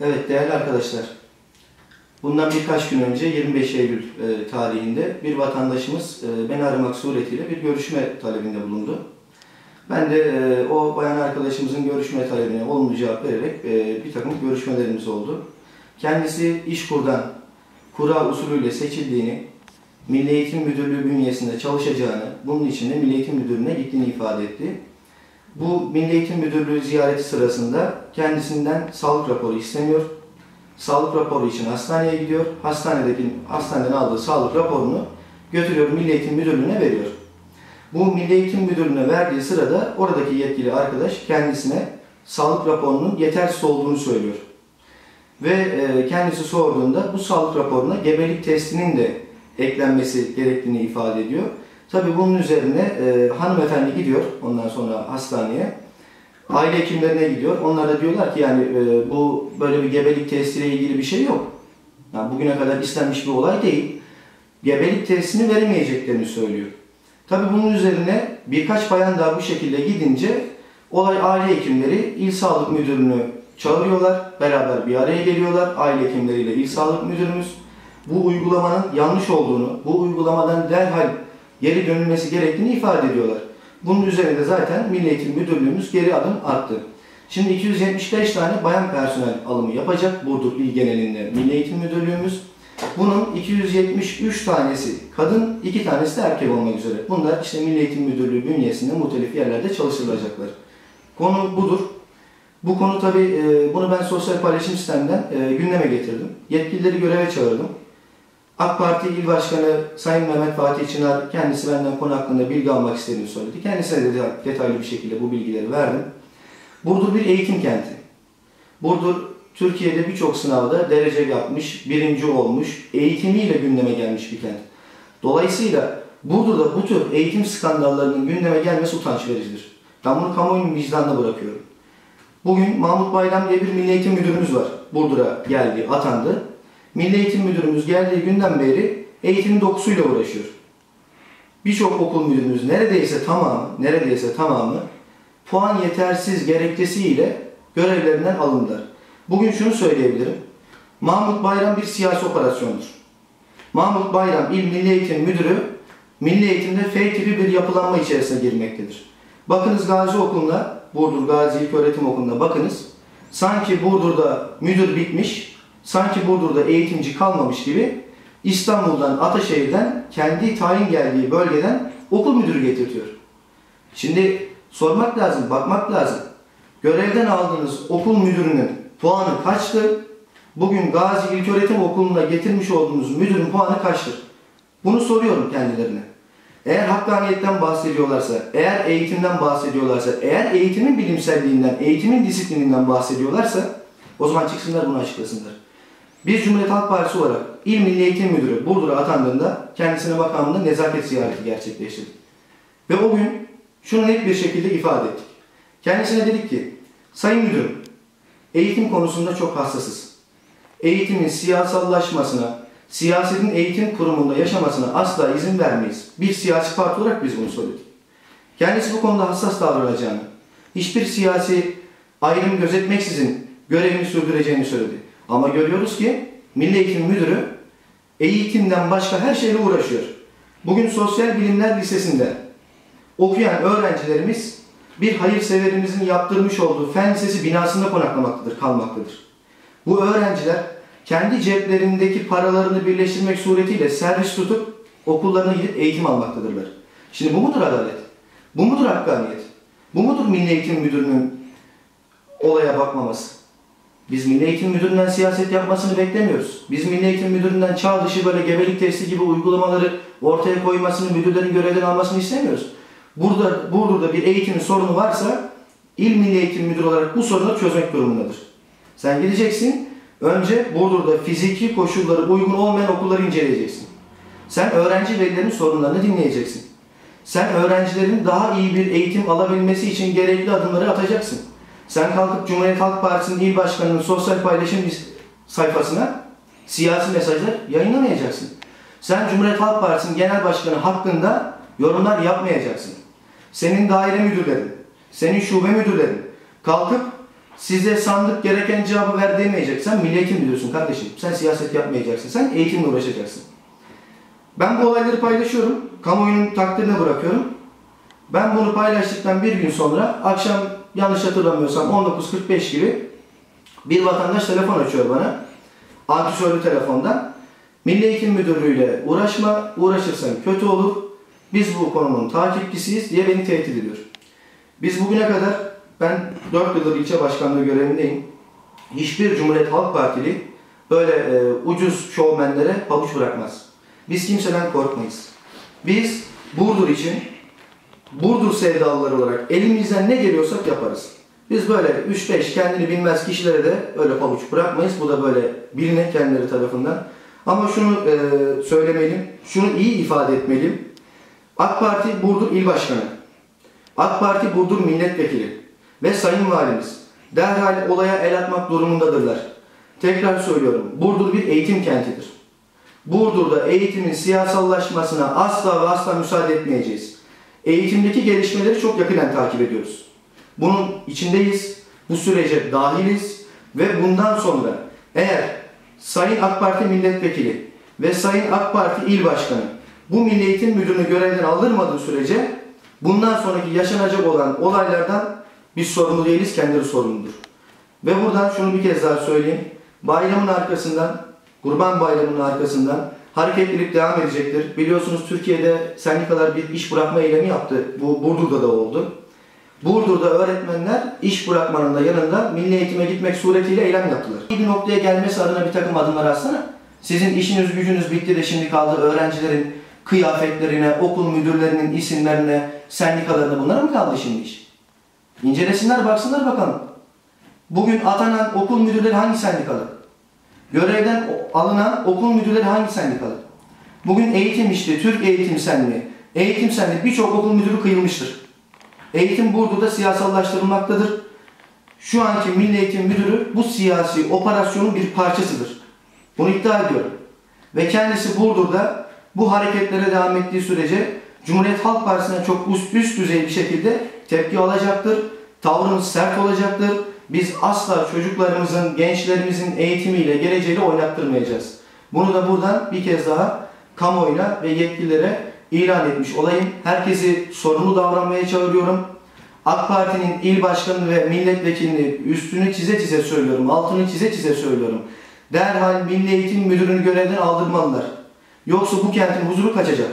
Evet değerli arkadaşlar, bundan birkaç gün önce 25 Eylül e, tarihinde bir vatandaşımız e, beni aramak suretiyle bir görüşme talebinde bulundu. Ben de e, o bayan arkadaşımızın görüşme talebine olumlu cevap vererek e, bir takım görüşmelerimiz oldu. Kendisi İşkur'dan kura usulüyle seçildiğini, Milli Eğitim Müdürlüğü bünyesinde çalışacağını, bunun için de Milli Eğitim Müdürlüğü'ne gittiğini ifade etti. Bu Milli Eğitim Müdürlüğü ziyareti sırasında kendisinden sağlık raporu isteniyor. Sağlık raporu için hastaneye gidiyor. Hastanedeki hastaneden aldığı sağlık raporunu götürüyor Milli Eğitim Müdürlüğü'ne veriyor. Bu Milli Eğitim Müdürlüğü'ne verdiği sırada oradaki yetkili arkadaş kendisine sağlık raporunun yetersiz olduğunu söylüyor. Ve e, kendisi sorduğunda bu sağlık raporuna gebelik testinin de eklenmesi gerektiğini ifade ediyor. Tabii bunun üzerine e, hanımefendi gidiyor ondan sonra hastaneye. Aile hekimlerine gidiyor. Onlar diyorlar ki yani e, bu böyle bir gebelik testiyle ilgili bir şey yok. Yani bugüne kadar istenmiş bir olay değil. Gebelik testini veremeyeceklerini söylüyor. Tabii bunun üzerine birkaç bayan daha bu şekilde gidince olay aile hekimleri il sağlık müdürünü çağırıyorlar. Beraber bir araya geliyorlar. Aile hekimleriyle il sağlık müdürümüz bu uygulamanın yanlış olduğunu, bu uygulamadan derhal geri dönülmesi gerektiğini ifade ediyorlar. Bunun üzerinde zaten Milli Eğitim Müdürlüğümüz geri adım attı. Şimdi 275 tane bayan personel alımı yapacak Burdur il genelinde Milli Eğitim Müdürlüğümüz. Bunun 273 tanesi kadın, 2 tanesi de erkek olmak üzere. Bunlar işte Milli Eğitim Müdürlüğü bünyesinde muhtelif yerlerde çalıştırılacaklar. Konu budur. Bu konu tabi bunu ben sosyal paylaşım sisteminden gündeme getirdim. Yetkilileri göreve çağırdım. AK Parti İl Başkanı Sayın Mehmet Fatih Çınar kendisi benden konu hakkında bilgi almak istediğini söyledi. Kendisine de detaylı bir şekilde bu bilgileri verdim. Burdur bir eğitim kenti. Burdur Türkiye'de birçok sınavda derece yapmış, birinci olmuş, eğitimiyle gündeme gelmiş bir kent. Dolayısıyla Burdur'da bu tür eğitim skandallarının gündeme gelmesi utanç vericidir. Ben bunu kamuoyunun vicdanına bırakıyorum. Bugün Mahmut Bayram diye bir milli eğitim müdürümüz var. Burdur'a geldi, atandı. Milli Eğitim Müdürümüz geldiği günden beri eğitim dokusuyla uğraşıyor. Birçok okul müdürümüz neredeyse tamamı, neredeyse tamamı puan yetersiz gerekçesiyle görevlerinden alındılar. Bugün şunu söyleyebilirim. Mahmut Bayram bir siyasi operasyondur. Mahmut Bayram İl Milli Eğitim Müdürü Milli Eğitimde F tipi bir yapılanma içerisine girmektedir. Bakınız Gazi Okulu'na, Burdur Gazi İlköğretim Okulu'na bakınız. Sanki Burdur'da müdür bitmiş, sanki Burdur'da eğitimci kalmamış gibi İstanbul'dan, Ataşehir'den kendi tayin geldiği bölgeden okul müdürü getirtiyor. Şimdi sormak lazım, bakmak lazım. Görevden aldığınız okul müdürünün puanı kaçtı? Bugün Gazi İlköğretim Okulu'na getirmiş olduğunuz müdürün puanı kaçtır? Bunu soruyorum kendilerine. Eğer hakkaniyetten bahsediyorlarsa, eğer eğitimden bahsediyorlarsa, eğer eğitimin bilimselliğinden, eğitimin disiplininden bahsediyorlarsa o zaman çıksınlar bunu açıklasınlar. Biz Cumhuriyet Halk Partisi olarak İl Milli Eğitim Müdürü Burdur'a atandığında kendisine makamında nezaket ziyareti gerçekleştirdik. Ve o gün şunu net bir şekilde ifade ettik. Kendisine dedik ki, Sayın Müdürüm, eğitim konusunda çok hassasız. Eğitimin siyasallaşmasına, siyasetin eğitim kurumunda yaşamasına asla izin vermeyiz. Bir siyasi parti olarak biz bunu söyledik. Kendisi bu konuda hassas davranacağını, hiçbir siyasi ayrım gözetmeksizin görevini sürdüreceğini söyledi. Ama görüyoruz ki Milli Eğitim Müdürü eğitimden başka her şeyle uğraşıyor. Bugün Sosyal Bilimler Lisesi'nde okuyan öğrencilerimiz bir hayırseverimizin yaptırmış olduğu fen lisesi binasında konaklamaktadır, kalmaktadır. Bu öğrenciler kendi ceplerindeki paralarını birleştirmek suretiyle servis tutup okullarına gidip eğitim almaktadırlar. Şimdi bu mudur adalet? Bu mudur hakkaniyet? Bu mudur Milli Eğitim Müdürü'nün olaya bakmaması? Biz Milli Eğitim Müdürü'nden siyaset yapmasını beklemiyoruz. Biz Milli Eğitim Müdürü'nden çağ dışı böyle gebelik testi gibi uygulamaları ortaya koymasını, müdürlerin görevden almasını istemiyoruz. Burada, burada bir eğitimin sorunu varsa İl Milli Eğitim Müdürü olarak bu sorunu çözmek durumundadır. Sen gideceksin, önce Burdur'da fiziki koşulları uygun olmayan okulları inceleyeceksin. Sen öğrenci velilerin sorunlarını dinleyeceksin. Sen öğrencilerin daha iyi bir eğitim alabilmesi için gerekli adımları atacaksın. Sen kalkıp Cumhuriyet Halk Partisi'nin il başkanının sosyal paylaşım sayfasına siyasi mesajlar yayınlamayacaksın. Sen Cumhuriyet Halk Partisi'nin genel başkanı hakkında yorumlar yapmayacaksın. Senin daire müdürlerin, senin şube müdürlerin kalkıp size sandık gereken cevabı ver demeyecek. Sen milli biliyorsun kardeşim. Sen siyaset yapmayacaksın. Sen eğitimle uğraşacaksın. Ben bu olayları paylaşıyorum. Kamuoyunun takdirine bırakıyorum. Ben bunu paylaştıktan bir gün sonra akşam yanlış hatırlamıyorsam 19.45 gibi bir vatandaş telefon açıyor bana. Antisörlü telefondan. Milli Eğitim Müdürlüğü'yle uğraşma, uğraşırsan kötü olur. Biz bu konunun takipçisiyiz diye beni tehdit ediyor. Biz bugüne kadar, ben 4 yıldır ilçe başkanlığı görevindeyim. Hiçbir Cumhuriyet Halk Partili böyle e, ucuz şovmenlere pabuç bırakmaz. Biz kimseden korkmayız. Biz Burdur için, Burdur sevdalıları olarak elimizden ne geliyorsak yaparız. Biz böyle 3-5 kendini bilmez kişilere de öyle pabuç bırakmayız. Bu da böyle biline kendileri tarafından. Ama şunu e, söylemeliyim, şunu iyi ifade etmeliyim. AK Parti Burdur İl Başkanı, AK Parti Burdur Milletvekili ve Sayın Valimiz derhal olaya el atmak durumundadırlar. Tekrar söylüyorum, Burdur bir eğitim kentidir. Burdur'da eğitimin siyasallaşmasına asla ve asla müsaade etmeyeceğiz. Eğitimdeki gelişmeleri çok yakından takip ediyoruz. Bunun içindeyiz, bu sürece dahiliz ve bundan sonra eğer Sayın AK Parti Milletvekili ve Sayın AK Parti İl Başkanı bu Milli Eğitim Müdürünü görevden aldırmadığı sürece bundan sonraki yaşanacak olan olaylardan biz sorumlu değiliz, kendileri sorumludur. Ve buradan şunu bir kez daha söyleyeyim. Bayramın arkasından, Kurban Bayramı'nın arkasından hareketlilik devam edecektir. Biliyorsunuz Türkiye'de sendikalar bir iş bırakma eylemi yaptı. Bu Burdur'da da oldu. Burdur'da öğretmenler iş bırakmanın da yanında milli eğitime gitmek suretiyle eylem yaptılar. İyi bir noktaya gelmesi adına bir takım adımlar atsana. Sizin işiniz gücünüz bitti de şimdi kaldı öğrencilerin kıyafetlerine, okul müdürlerinin isimlerine, sendikalarına bunlara mı kaldı şimdi iş? İncelesinler, baksınlar bakalım. Bugün atanan okul müdürleri hangi sendikalı? Görevden alınan okul müdürleri hangi sendikalı? Bugün eğitim işte, Türk Eğitim Senliği, Eğitim Senliği birçok okul müdürü kıyılmıştır. Eğitim Burdur'da siyasallaştırılmaktadır. Şu anki Milli Eğitim Müdürü bu siyasi operasyonun bir parçasıdır. Bunu iddia ediyorum. Ve kendisi Burdur'da bu hareketlere devam ettiği sürece Cumhuriyet Halk Partisi'ne çok üst, üst düzey bir şekilde tepki alacaktır. Tavrımız sert olacaktır. Biz asla çocuklarımızın, gençlerimizin eğitimiyle, geleceğiyle oynattırmayacağız. Bunu da buradan bir kez daha kamuoyuna ve yetkililere ilan etmiş olayım. Herkesi sorumlu davranmaya çağırıyorum. AK Parti'nin il başkanı ve milletvekilini üstünü çize çize söylüyorum, altını çize çize söylüyorum. Derhal Milli Eğitim Müdürünü görevden aldırmalılar. Yoksa bu kentin huzuru kaçacak.